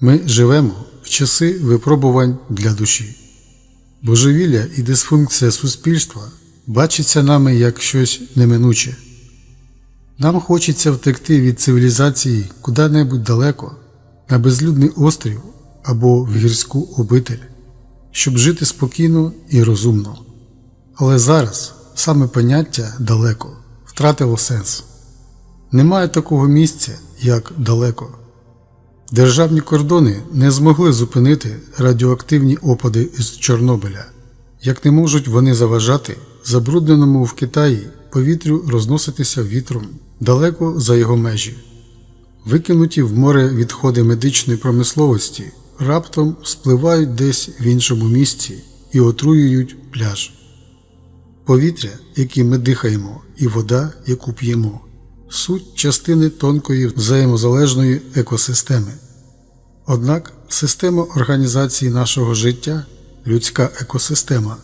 Ми живемо в часи випробувань для душі. Божевілля і дисфункція суспільства бачиться нами як щось неминуче. Нам хочеться втекти від цивілізації куди-небудь далеко, на безлюдний острів або в гірську обитель, щоб жити спокійно і розумно. Але зараз саме поняття далеко втратило сенс. Немає такого місця, як далеко. Державні кордони не змогли зупинити радіоактивні опади із Чорнобиля, як не можуть вони заважати забрудненому в Китаї повітрю розноситися вітром далеко за його межі. Викинуті в море відходи медичної промисловості раптом спливають десь в іншому місці і отруюють пляж. Повітря, яким ми дихаємо, і вода, яку п'ємо, суть частини тонкої взаємозалежної екосистеми. Однак система організації нашого життя, людська екосистема,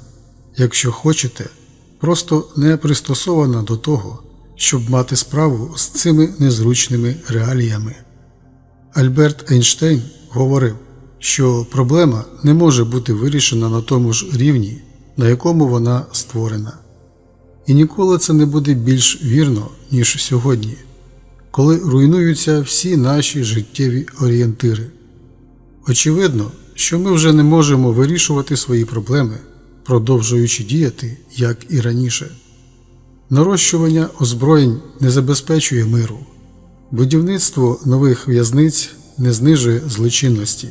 якщо хочете, просто не пристосована до того, щоб мати справу з цими незручними реаліями. Альберт Ейнштейн говорив, що проблема не може бути вирішена на тому ж рівні, на якому вона створена. І ніколи це не буде більш вірно, ніж сьогодні, коли руйнуються всі наші життєві орієнтири. Очевидно, що ми вже не можемо вирішувати свої проблеми, продовжуючи діяти, як і раніше. Нарощування озброєнь не забезпечує миру, будівництво нових в'язниць не знижує злочинності,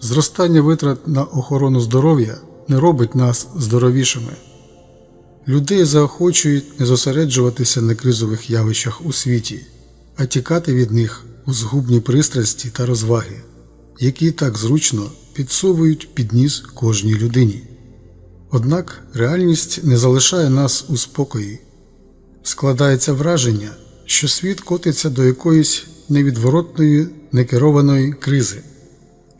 зростання витрат на охорону здоров'я не робить нас здоровішими. Людей заохочують не зосереджуватися на кризових явищах у світі, а тікати від них у згубні пристрасті та розваги, які так зручно підсовують під ніс кожній людині. Однак реальність не залишає нас у спокої. Складається враження, що світ котиться до якоїсь невідворотної некерованої кризи,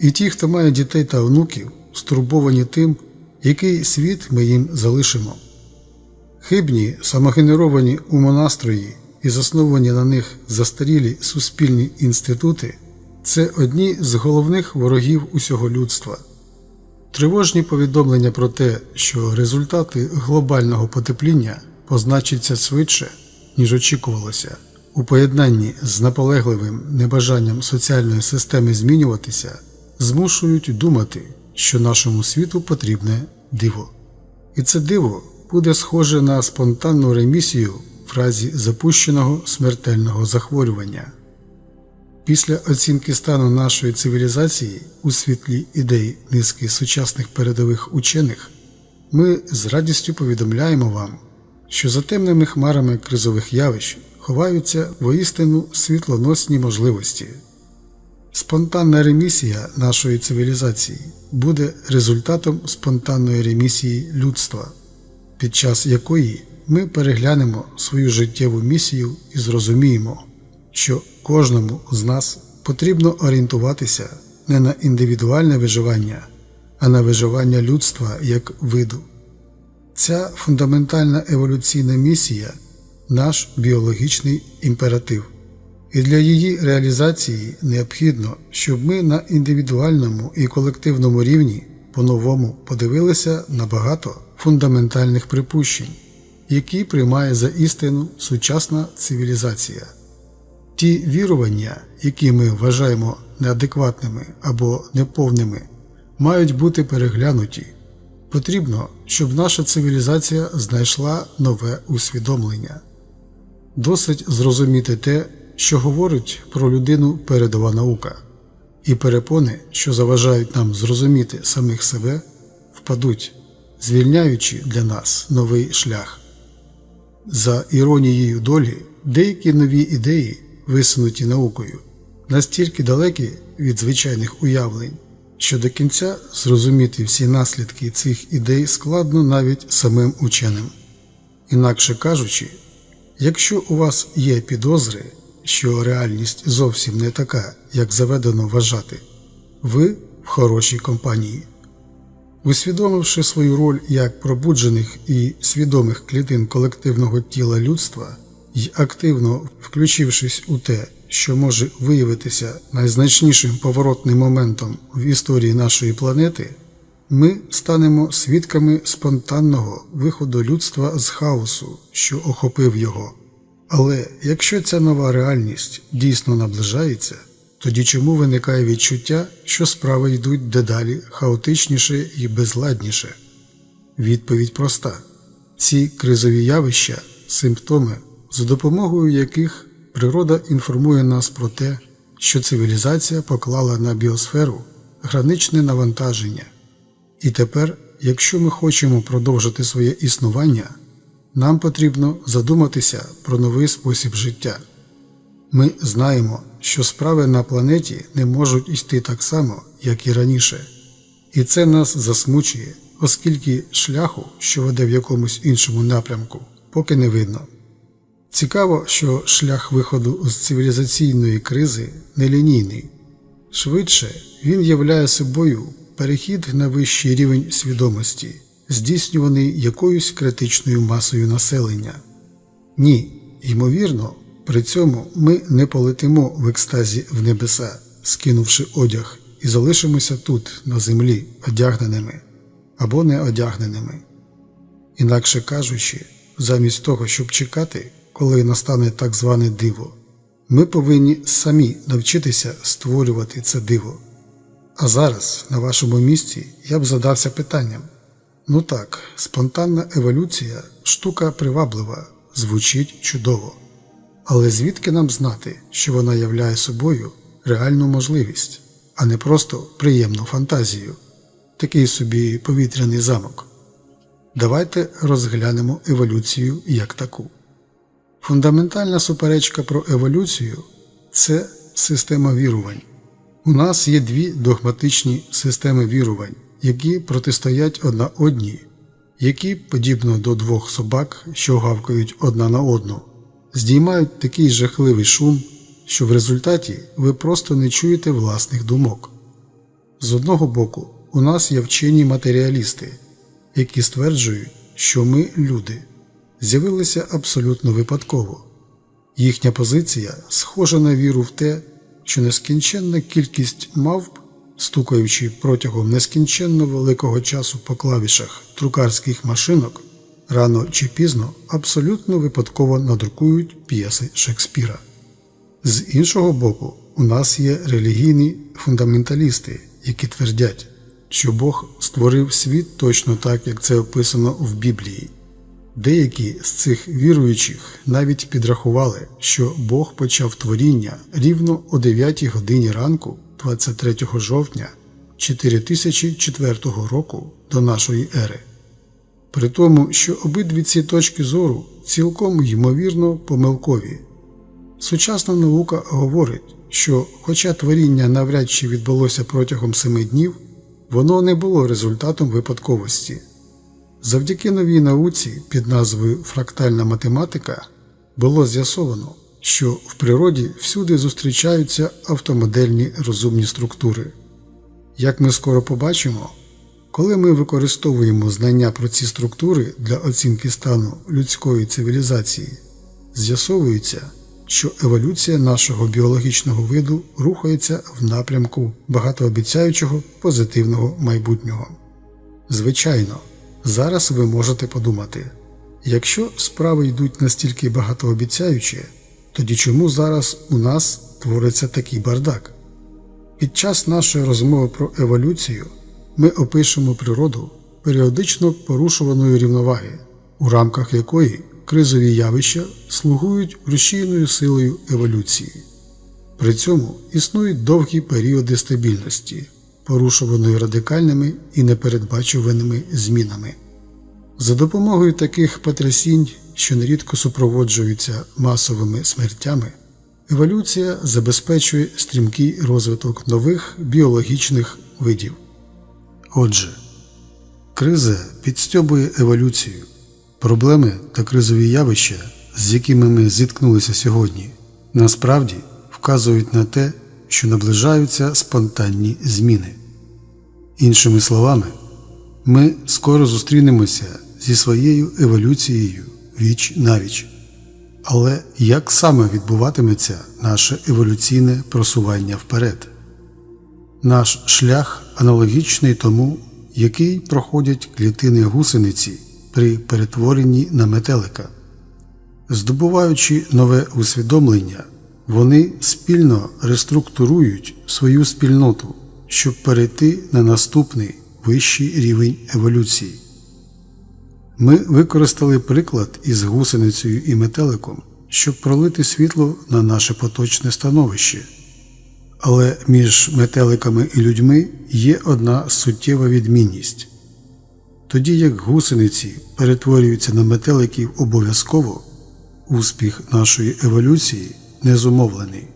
і ті, хто має дітей та онуків, стурбовані тим, який світ ми їм залишимо. Хибні, самогенеровані умонастрої і засновані на них застарілі суспільні інститути це одні з головних ворогів усього людства. Тривожні повідомлення про те, що результати глобального потепління позначаться швидше, ніж очікувалося, у поєднанні з наполегливим небажанням соціальної системи змінюватися, змушують думати, що нашому світу потрібне диво. І це диво буде схоже на спонтанну ремісію в разі запущеного смертельного захворювання. Після оцінки стану нашої цивілізації у світлі ідей низки сучасних передових учених, ми з радістю повідомляємо вам, що за темними хмарами кризових явищ ховаються воістину світлоносні можливості. Спонтанна ремісія нашої цивілізації буде результатом спонтанної ремісії людства, під час якої ми переглянемо свою життєву місію і зрозуміємо, що кожному з нас потрібно орієнтуватися не на індивідуальне виживання, а на виживання людства як виду. Ця фундаментальна еволюційна місія наш біологічний імператив, і для її реалізації необхідно, щоб ми на індивідуальному і колективному рівні по-новому подивилися на багато фундаментальних припущень, які приймає за істину сучасна цивілізація. Ті вірування, які ми вважаємо неадекватними або неповними, мають бути переглянуті. Потрібно, щоб наша цивілізація знайшла нове усвідомлення. Досить зрозуміти те, що говорить про людину передова наука, і перепони, що заважають нам зрозуміти самих себе, впадуть, звільняючи для нас новий шлях. За іронією долі, деякі нові ідеї, висунуті наукою, настільки далекі від звичайних уявлень, що до кінця зрозуміти всі наслідки цих ідей складно навіть самим ученим. Інакше кажучи, якщо у вас є підозри, що реальність зовсім не така, як заведено вважати, ви в хорошій компанії. Усвідомивши свою роль як пробуджених і свідомих клітин колективного тіла людства і активно включившись у те, що може виявитися найзначнішим поворотним моментом в історії нашої планети, ми станемо свідками спонтанного виходу людства з хаосу, що охопив його. Але якщо ця нова реальність дійсно наближається, тоді чому виникає відчуття, що справи йдуть дедалі хаотичніше і безладніше? Відповідь проста: ці кризові явища, симптоми, за допомогою яких природа інформує нас про те, що цивілізація поклала на біосферу граничне навантаження. І тепер, якщо ми хочемо продовжити своє існування, нам потрібно задуматися про новий спосіб життя. Ми знаємо, що справи на планеті не можуть йти так само, як і раніше, і це нас засмучує, оскільки шляху, що веде в якомусь іншому напрямку, поки не видно. Цікаво, що шлях виходу з цивілізаційної кризи нелінійний. Швидше він являє собою перехід на вищий рівень свідомості, здійснюваний якоюсь критичною масою населення. Ні, ймовірно, при цьому ми не полетимо в екстазі в небеса, скинувши одяг, і залишимося тут, на землі, одягненими або неодягненими. Інакше кажучи, замість того, щоб чекати, коли настане так зване диво, ми повинні самі навчитися створювати це диво. А зараз, на вашому місці, я б задався питанням: ну так, спонтанна еволюція штука приваблива, звучить чудово. Але звідки нам знати, що вона являє собою реальну можливість, а не просто приємну фантазію, такий собі повітряний замок? Давайте розглянемо еволюцію як таку. Фундаментальна суперечка про еволюцію це система вірувань. У нас є дві догматичні системи вірувань, які протистоять одна одній, які, подібно до двох собак, що гавкають одна на одну, здіймають такий жахливий шум, що в результаті ви просто не чуєте власних думок. З одного боку, у нас є вчені матеріалісти, які стверджують, що ми люди, з'явилися абсолютно випадково. Їхня позиція схожа на віру в те, що нескінченна кількість мавп, стукаючи протягом нескінченно великого часу по клавішах друкарських машинок, рано чи пізно абсолютно випадково надрукують п'єси Шекспіра. З іншого боку, у нас є релігійні фундаменталісти, які твердять, що Бог створив світ точно так, як це описано в Біблії. Деякі з цих віруючих навіть підрахували, що Бог почав творіння рівно о 9 годині ранку, 23 жовтня 4004 року до нашої ери. При тому, що обидві ці точки зору цілком ймовірно помилкові. Сучасна наука говорить, що, хоча творіння навряд чи відбулося протягом семи днів, воно не було результатом випадковості. Завдяки новій науці під назвою фрактальна математика було з'ясовано, що в природі всюди зустрічаються автомодельні розумні структури. Як ми скоро побачимо, коли ми використовуємо знання про ці структури для оцінки стану людської цивілізації, з'ясовується, що еволюція нашого біологічного виду рухається в напрямку багатообіцяючого позитивного майбутнього. Звичайно, зараз ви можете подумати, якщо справи йдуть настільки багатообіцяюче, тоді чому зараз у нас твориться такий бардак? Під час нашої розмови про еволюцію ми опишемо природу періодично порушуваною рівноваги, у рамках якої кризові явища слугують рушійною силою еволюції. При цьому існують довгі періоди стабільності, порушуваної радикальними і непередбачуваними змінами. За допомогою таких потрясінь, що нерідко супроводжуються масовими смертями, еволюція забезпечує стрімкий розвиток нових біологічних видів. Отже, криза підстьобує еволюцію. Проблеми та кризові явища, з якими ми зіткнулися сьогодні, насправді вказують на те, що наближаються спонтанні зміни. Іншими словами, ми скоро зустрінемося зі своєю еволюцією віч навіч. Але як саме відбуватиметься наше еволюційне просування вперед? Наш шлях аналогічний тому, який проходять клітини гусениці при перетворенні на метелика. Здобуваючи нове усвідомлення, вони спільно реструктурують свою спільноту, щоб перейти на наступний вищий рівень еволюції. Ми використали приклад із гусеницею і метеликом, щоб пролити світло на наше поточне становище. Але між метеликами і людьми є одна суттєва відмінність. Тоді як гусениці перетворюються на метеликів обов'язково, успіх нашої еволюції не зумовлений.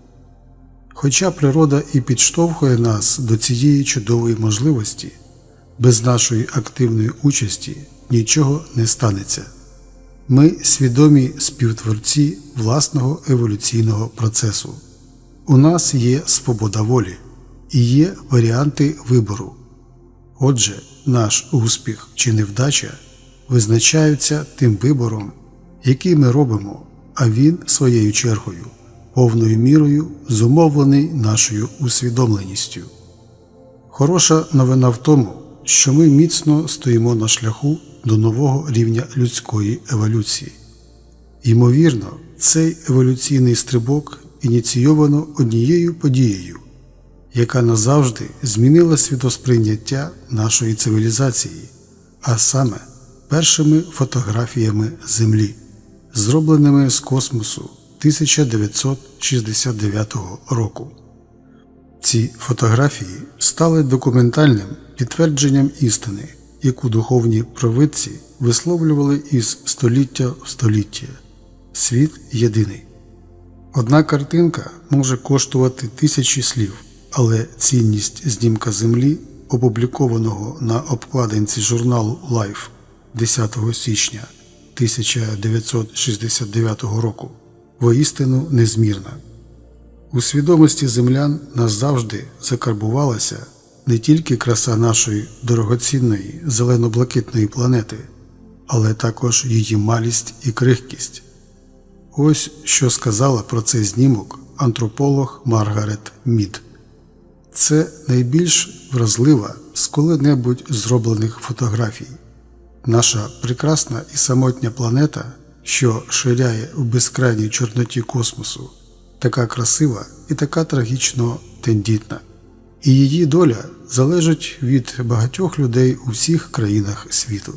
Хоча природа і підштовхує нас до цієї чудової можливості, без нашої активної участі нічого не станеться. Ми свідомі співтворці власного еволюційного процесу. У нас є свобода волі і є варіанти вибору. Отже, наш успіх чи невдача визначаються тим вибором, який ми робимо, а він своєю чергою, повною мірою зумовлений нашою усвідомленістю. Хороша новина в тому, що ми міцно стоїмо на шляху до нового рівня людської еволюції. Ймовірно, цей еволюційний стрибок ініційовано однією подією, яка назавжди змінила світосприйняття нашої цивілізації, а саме першими фотографіями Землі, зробленими з космосу 1969 року. Ці фотографії стали документальним підтвердженням істини, яку духовні провидці висловлювали із століття в століття. Світ єдиний. Одна картинка може коштувати тисячі слів, але цінність знімка Землі, опублікованого на обкладинці журналу Life 10 січня 1969 року, воістину незмірна. У свідомості землян назавжди закарбувалася не тільки краса нашої дорогоцінної зелено-блакитної планети, але також її малість і крихкість. Ось що сказала про цей знімок антрополог Маргарет Мід. Це найбільш вразлива з коли-небудь зроблених фотографій. Наша прекрасна і самотня планета, що ширяє в безкрайній чорноті космосу, така красива і така трагічно тендітна. І її доля залежить від багатьох людей у всіх країнах світу.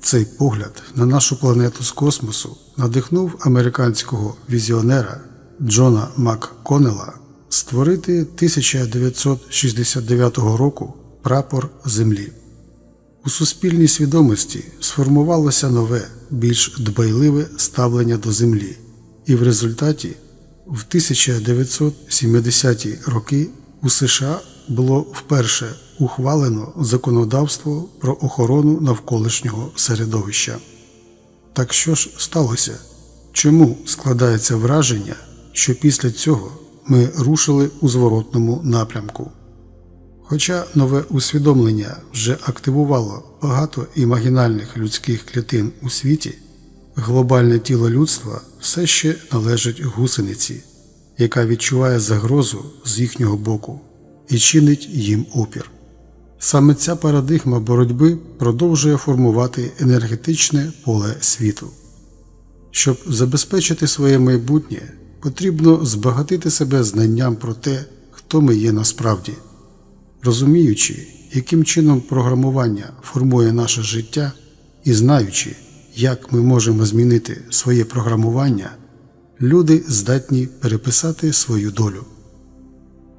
Цей погляд на нашу планету з космосу надихнув американського візіонера Джона МакКоннелла створити 1969 року прапор Землі. У суспільній свідомості сформувалося нове, більш дбайливе ставлення до Землі, і в результаті в 1970-ті роки у США було вперше ухвалено законодавство про охорону навколишнього середовища. Так що ж сталося? Чому складається враження, що після цього ми рушили у зворотному напрямку? Хоча нове усвідомлення вже активувало багато імагінальних людських клітин у світі, глобальне тіло людства все ще належить гусениці, яка відчуває загрозу з їхнього боку і чинить їм опір. Саме ця парадигма боротьби продовжує формувати енергетичне поле світу. Щоб забезпечити своє майбутнє, потрібно збагатити себе знанням про те, хто ми є насправді. Розуміючи, яким чином програмування формує наше життя, і знаючи, як ми можемо змінити своє програмування, люди здатні переписати свою долю.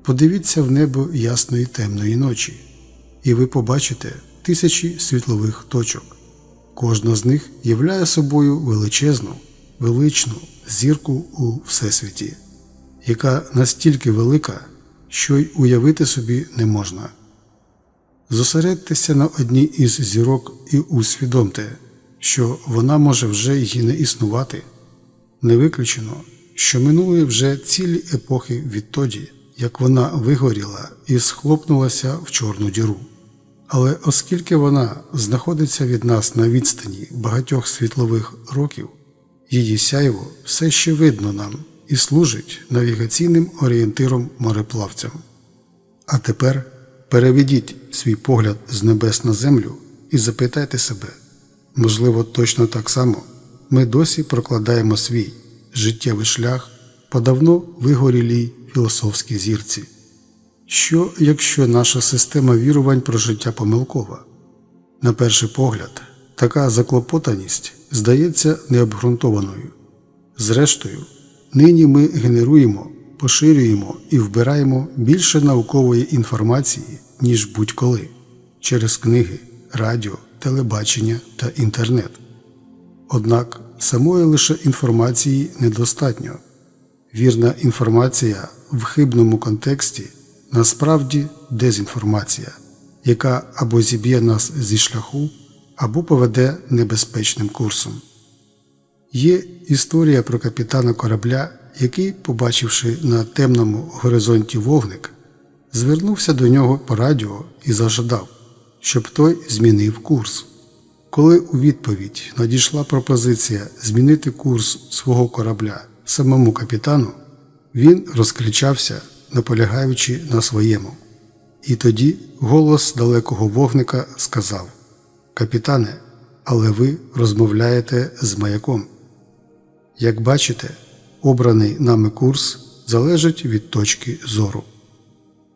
Подивіться в небо ясної темної ночі, і ви побачите тисячі світлових точок. Кожна з них являє собою величезну, величну зірку у Всесвіті, яка настільки велика, що й уявити собі не можна. Зосередьтеся на одній із зірок і усвідомте, що вона може вже й не існувати. Не виключено, що минули вже цілі епохи відтоді, як вона вигоріла і схлопнулася в чорну діру. Але оскільки вона знаходиться від нас на відстані багатьох світлових років, Її сяйво все ще видно нам і служить навігаційним орієнтиром мореплавцям. А тепер переведіть свій погляд з небес на землю і запитайте себе, можливо, точно так само ми досі прокладаємо свій життєвий шлях по давно вигорілій філософській зірці. Що, якщо наша система вірувань про життя помилкова? На перший погляд, така заклопотаність здається необґрунтованою. Зрештою, нині ми генеруємо, поширюємо і вбираємо більше наукової інформації, ніж будь-коли через книги, радіо, телебачення та інтернет. Однак самої лише інформації недостатньо. Вірна інформація в хибному контексті насправді дезінформація, яка або зіб'є нас зі шляху, або поведе небезпечним курсом. Є історія про капітана корабля, який, побачивши на темному горизонті вогник, звернувся до нього по радіо і зажадав, щоб той змінив курс. Коли у відповідь надійшла пропозиція змінити курс свого корабля самому капітану, він розкричався, наполягаючи на своєму. І тоді голос далекого вогника сказав Капітане, але ви розмовляєте з маяком. Як бачите, обраний нами курс залежить від точки зору.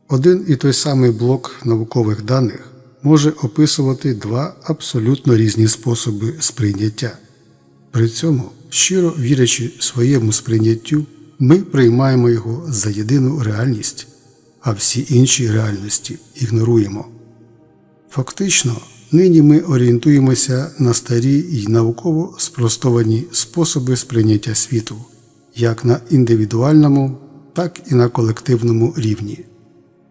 Один і той самий блок наукових даних може описувати два абсолютно різні способи сприйняття. При цьому, щиро вірячи своєму сприйняттю, ми приймаємо його за єдину реальність, а всі інші реальності ігноруємо. Фактично, нині ми орієнтуємося на старі й науково спростовані способи сприйняття світу, як на індивідуальному, так і на колективному рівні.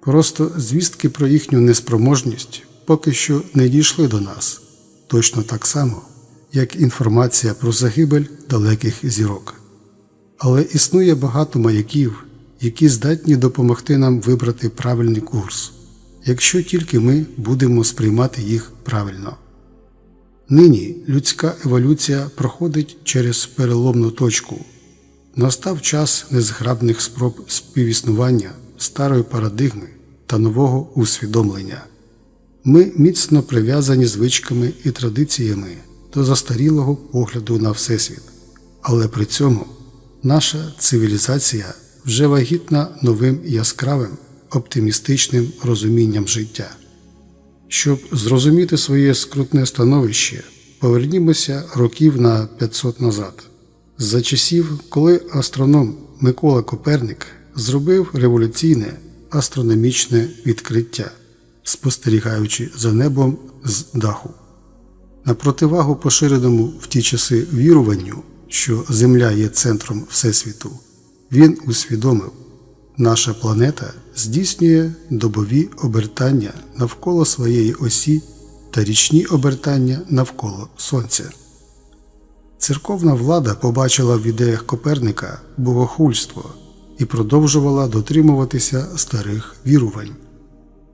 Просто звістки про їхню неспроможність поки що не дійшли до нас, точно так само, як інформація про загибель далеких зірок. Але існує багато маяків, які здатні допомогти нам вибрати правильний курс, якщо тільки ми будемо сприймати їх правильно. Нині людська еволюція проходить через переломну точку. Настав час незграбних спроб співіснування старої парадигми та нового усвідомлення. Ми міцно прив'язані звичками і традиціями до застарілого погляду на Всесвіт, але при цьому наша цивілізація вже вагітна новим яскравим, оптимістичним розумінням життя. Щоб зрозуміти своє скрутне становище, повернімося років на 500 назад, за часів, коли астроном Микола Коперник зробив революційне астрономічне відкриття, спостерігаючи за небом з даху. На противагу поширеному в ті часи віруванню, що Земля є центром Всесвіту, він усвідомив, наша планета здійснює добові обертання навколо своєї осі та річні обертання навколо Сонця. Церковна влада побачила в ідеях Коперника богохульство і продовжувала дотримуватися старих вірувань.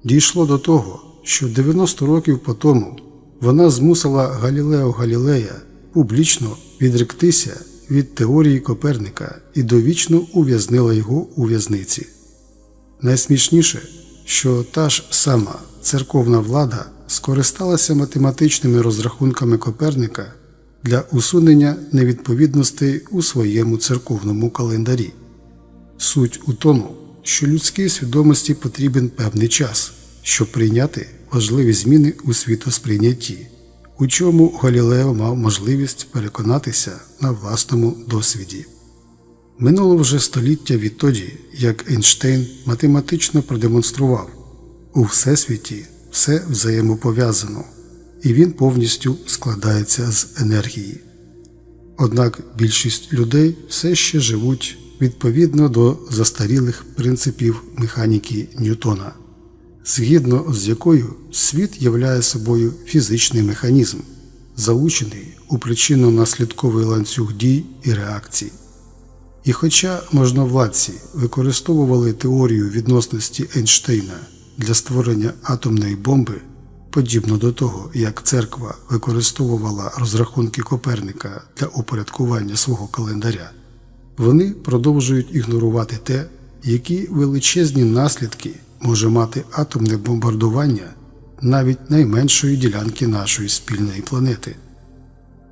Дійшло до того, що 90 років по тому вона змусила Галілео Галілея публічно відректися від теорії Коперника і довічно ув'язнила його у в'язниці. Найсмішніше, що та ж сама церковна влада скористалася математичними розрахунками Коперника для усунення невідповідностей у своєму церковному календарі. Суть у тому, що людській свідомості потрібен певний час, щоб прийняти важливі зміни у світосприйнятті, у чому Галілео мав можливість переконатися на власному досвіді. Минуло вже століття відтоді, як Ейнштейн математично продемонстрував у Всесвіті все взаємопов'язано, і він повністю складається з енергії. Однак більшість людей все ще живуть відповідно до застарілих принципів механіки Ньютона, згідно з якою світ являє собою фізичний механізм, залучений у причинно-наслідковий ланцюг дій і реакцій. І хоча можновладці використовували теорію відносності Ейнштейна для створення атомної бомби, подібно до того, як церква використовувала розрахунки Коперника для упорядкування свого календаря, вони продовжують ігнорувати те, які величезні наслідки може мати атомне бомбардування навіть найменшої ділянки нашої спільної планети.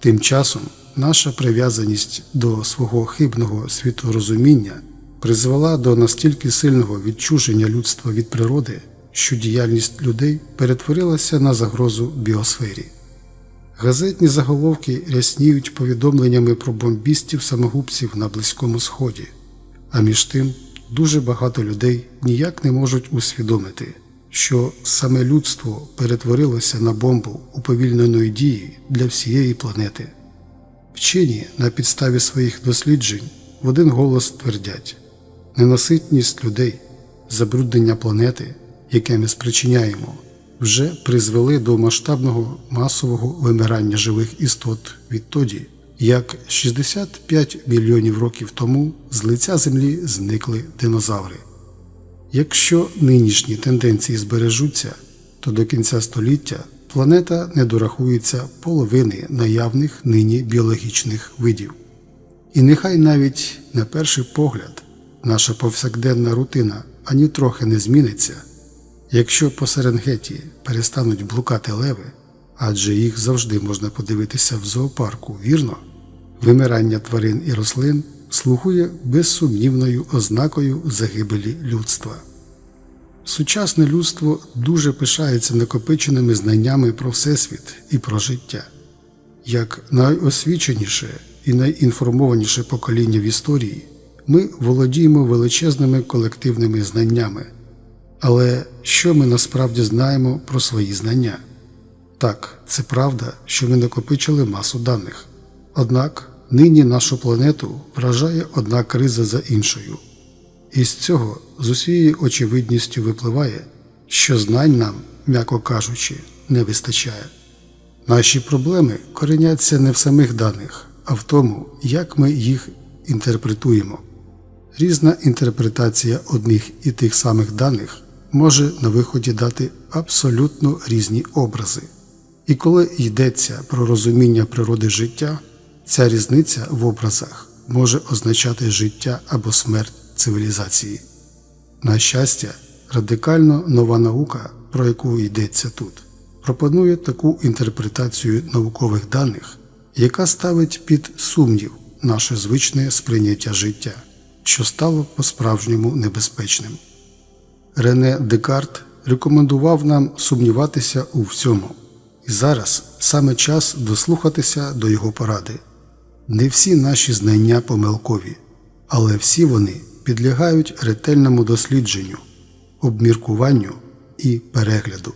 Тим часом наша прив'язаність до свого хибного світорозуміння призвела до настільки сильного відчуження людства від природи, що діяльність людей перетворилася на загрозу біосфері. Газетні заголовки рясніють повідомленнями про бомбістів-самогубців на Близькому Сході, а між тим дуже багато людей ніяк не можуть усвідомити, що саме людство перетворилося на бомбу уповільненої дії для всієї планети. Вчені на підставі своїх досліджень в один голос твердять, ненаситність людей, забруднення планети, яке ми спричиняємо, вже призвели до масштабного масового вимирання живих істот відтоді, як 65 мільйонів років тому з лиця Землі зникли динозаври. Якщо нинішні тенденції збережуться, то до кінця століття планета не дорахується половини наявних нині біологічних видів. І нехай навіть на перший погляд наша повсякденна рутина ані трохи не зміниться, якщо по Серенгеті перестануть блукати леви, адже їх завжди можна подивитися в зоопарку, вірно, вимирання тварин і рослин слугує безсумнівною ознакою загибелі людства. Сучасне людство дуже пишається накопиченими знаннями про Всесвіт і про життя. Як найосвіченіше і найінформованіше покоління в історії, ми володіємо величезними колективними знаннями. Але що ми насправді знаємо про свої знання? Так, це правда, що ми накопичили масу даних. Однак нині нашу планету вражає одна криза за іншою. І з цього з усією очевидністю випливає, що знань нам, м'яко кажучи, не вистачає. Наші проблеми кореняться не в самих даних, а в тому, як ми їх інтерпретуємо. Різна інтерпретація одних і тих самих даних може на виході дати абсолютно різні образи. І коли йдеться про розуміння природи життя, ця різниця в образах може означати життя або смерть цивілізації. На щастя, радикально нова наука, про яку йдеться тут, пропонує таку інтерпретацію наукових даних, яка ставить під сумнів наше звичне сприйняття життя, що стало по-справжньому небезпечним. Рене Декарт рекомендував нам сумніватися у всьому, і зараз саме час дослухатися до його поради. Не всі наші знання помилкові, але всі вони підлягають ретельному дослідженню, обміркуванню і перегляду.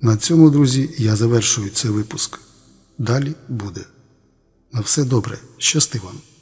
На цьому, друзі, я завершую цей випуск. Далі буде. На все добре, щасти вам!